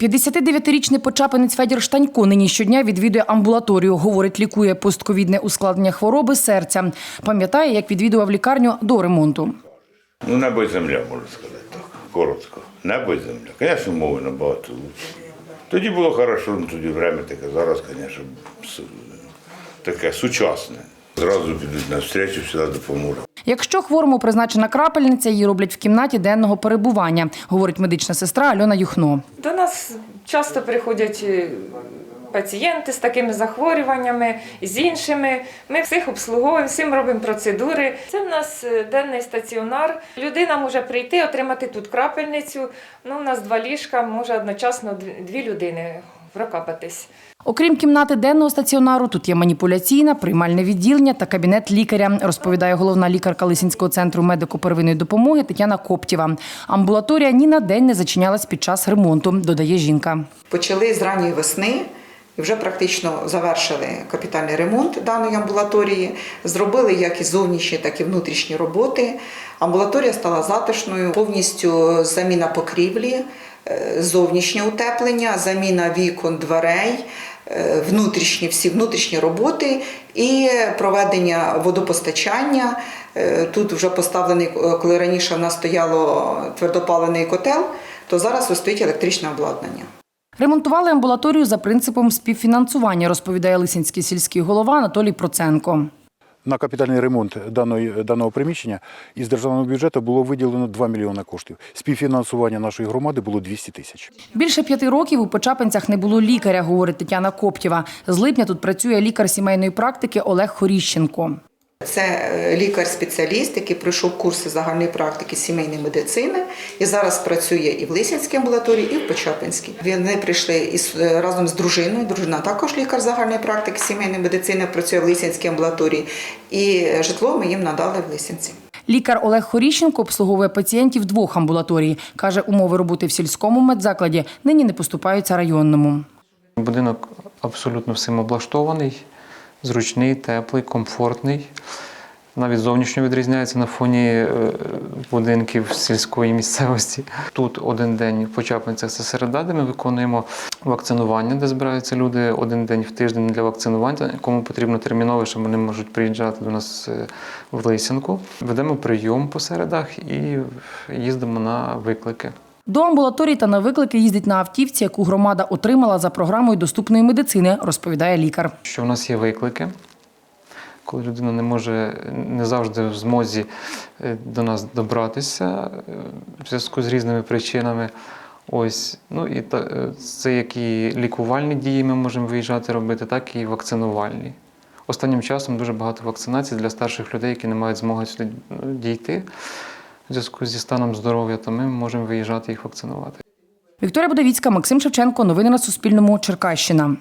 59-річний почапинець Федір Штанько нині щодня відвідує амбулаторію. Говорить, лікує постковідне ускладнення хвороби серця. Пам'ятає, як відвідував лікарню до ремонту. Ну, небо і земля, можна сказати так. Коротко. Небо і земля. Звісно, мови набагато лучше. Тоді було хорошо, ну тоді время таке, зараз, звісно, таке сучасне. Зразу підуть на встречу, сюди допоможуть. Якщо хворому призначена крапельниця, її роблять в кімнаті денного перебування, говорить медична сестра Альона Юхно. До нас часто приходять е, пацієнти з такими захворюваннями, з іншими. Ми всіх обслуговуємо, всім робимо процедури. Це в нас е, денний стаціонар. Людина може прийти, отримати тут крапельницю. Ну, у нас два ліжка, може одночасно дві людини прокапатись. Окрім кімнати денного стаціонару, тут є маніпуляційна, приймальне відділення та кабінет лікаря, розповідає головна лікарка Лисинського центру медико-первинної допомоги Тетяна Коптєва. Амбулаторія ні на день не зачинялась під час ремонту, додає жінка. Почали з ранньої весни і вже практично завершили капітальний ремонт даної амбулаторії. Зробили як і зовнішні, так і внутрішні роботи. Амбулаторія стала затишною, повністю заміна покрівлі, зовнішнє утеплення, заміна вікон, дверей. е, Внутрішні всі внутрішні роботи і проведення водопостачання. Е, Тут вже поставлений, е, коли раніше в нас стояло твердопалений котел, то зараз стоїть електричне обладнання. Ремонтували амбулаторію за принципом співфінансування, розповідає Лисинський сільський голова Анатолій Проценко. На капітальний ремонт даної, даного приміщення із державного бюджету було виділено 2 мільйони коштів. Співфінансування нашої громади було 200 тисяч. Більше п'яти років у Почапинцях не було лікаря, говорить Тетяна Коптєва. З липня тут працює лікар сімейної практики Олег Хоріщенко. Це е, лікар-спеціаліст, який пройшов курси загальної практики сімейної медицини і зараз працює і в Лисянській амбулаторії, і в Почапинській. Вони прийшли із е, разом з дружиною. Дружина також лікар загальної практики сімейної медицини, працює в Лисянській амбулаторії. І житло ми їм надали в Лисянці. Лікар Олег Хоріщенко обслуговує пацієнтів двох амбулаторій. Каже, умови роботи в сільському медзакладі нині не поступаються районному. Будинок абсолютно всім облаштований, зручний, теплий, комфортний. Навіть зовнішньо відрізняється на фоні е, будинків сільської місцевості. Тут один день в Почапинцях це середа, де ми виконуємо вакцинування, де збираються люди один день в тиждень для вакцинування. Кому потрібно терміново, що вони можуть приїжджати до нас е, в Лисянку. Ведемо прийом по середах і їздимо на виклики. До амбулаторії та на виклики їздить на автівці, яку громада отримала за програмою доступної медицини, розповідає лікар. що в нас є виклики, коли людина не може не завжди в змозі е, до нас добратися е, в зв'язку з різними причинами. Ось, ну і та, е, це як і лікувальні дії ми можемо виїжджати робити, так і вакцинувальні. Останнім часом дуже багато вакцинацій для старших людей, які не мають змоги сюди ну, дійти в зв'язку зі станом здоров'я, то ми можемо виїжджати їх вакцинувати. Вікторія Будовіцька, Максим Шевченко. Новини на Суспільному. Черкащина.